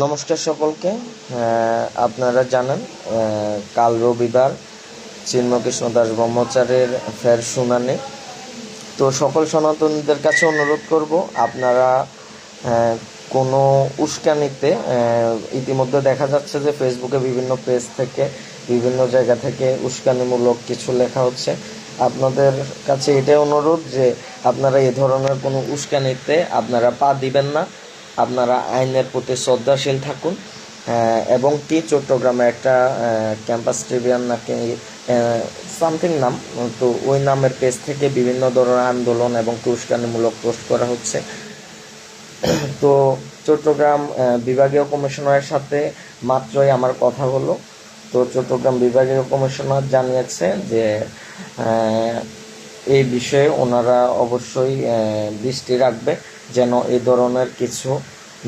নমস্কার সকলকে। আপনারা জানেন কাল রবিবার চিন্মকৃষ্ণ দাস ব্রহ্মচারের ফের শুনানি। তো সকল সনাতনীদের কাছে অনুরোধ করব, আপনারা কোনো উস্কানিতে ইতিমধ্যে দেখা যাচ্ছে যে ফেসবুকে বিভিন্ন পেজ থেকে, বিভিন্ন জায়গা থেকে উস্কানিমূলক কিছু লেখা হচ্ছে। আপনাদের কাছে এটাই অনুরোধ যে, আপনারা এ ধরনের কোনো উস্কানিতে আপনারা পা দিবেন না। আপনারা আইনের প্রতি শ্রদ্ধাশীল থাকুন এবং কি চট্টগ্রামে একটা ক্যাম্পাস ট্রিবিয়ান নাকি সামথিং নাম, তো ওই নামের পেজ থেকে বিভিন্ন ধরনের আন্দোলন এবং কি পোস্ট করা হচ্ছে। তো চট্টগ্রাম বিভাগীয় কমিশনারের সাথে মাত্রই আমার কথা হলো। তো চট্টগ্রাম বিভাগীয় কমিশনার জানিয়েছে যে এই বিষয়ে ওনারা অবশ্যই দৃষ্টি রাখবে। যেন এই ধরনের কিছু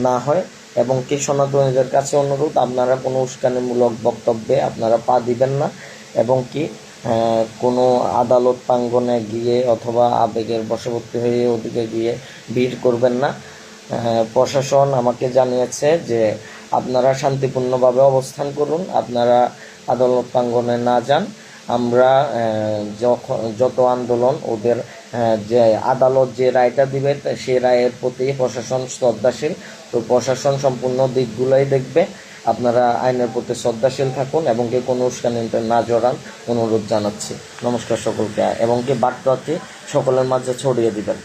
না হয় এবং কি সনাতনীদের কাছে অনুরোধ, আপনারা কোনো উস্কানিমূলক বক্তব্যে আপনারা পা দিবেন না এবং কি কোনো আদালত প্রাঙ্গনে গিয়ে অথবা আবেগের বশবর্তী হয়ে ওদিকে গিয়ে ভিড় করবেন না। প্রশাসন আমাকে জানিয়েছে যে আপনারা শান্তিপূর্ণভাবে অবস্থান করুন, আপনারা আদালত প্রাঙ্গনে না যান। আমরা যখন যত আন্দোলন ওদের যে আদালত যে রায়টা দিবে সে রায়ের প্রতি প্রশাসন শ্রদ্ধাশীল। তো প্রশাসন সম্পূর্ণ দিকগুলোই দেখবে। আপনারা আইনের প্রতি শ্রদ্ধাশীল থাকুন এবং কি কোনো উস্কানিতে না জড়ান, অনুরোধ জানাচ্ছি। নমস্কার সকলকে, এবং কি বার্তাটি সকলের মাঝে ছড়িয়ে দিবেন।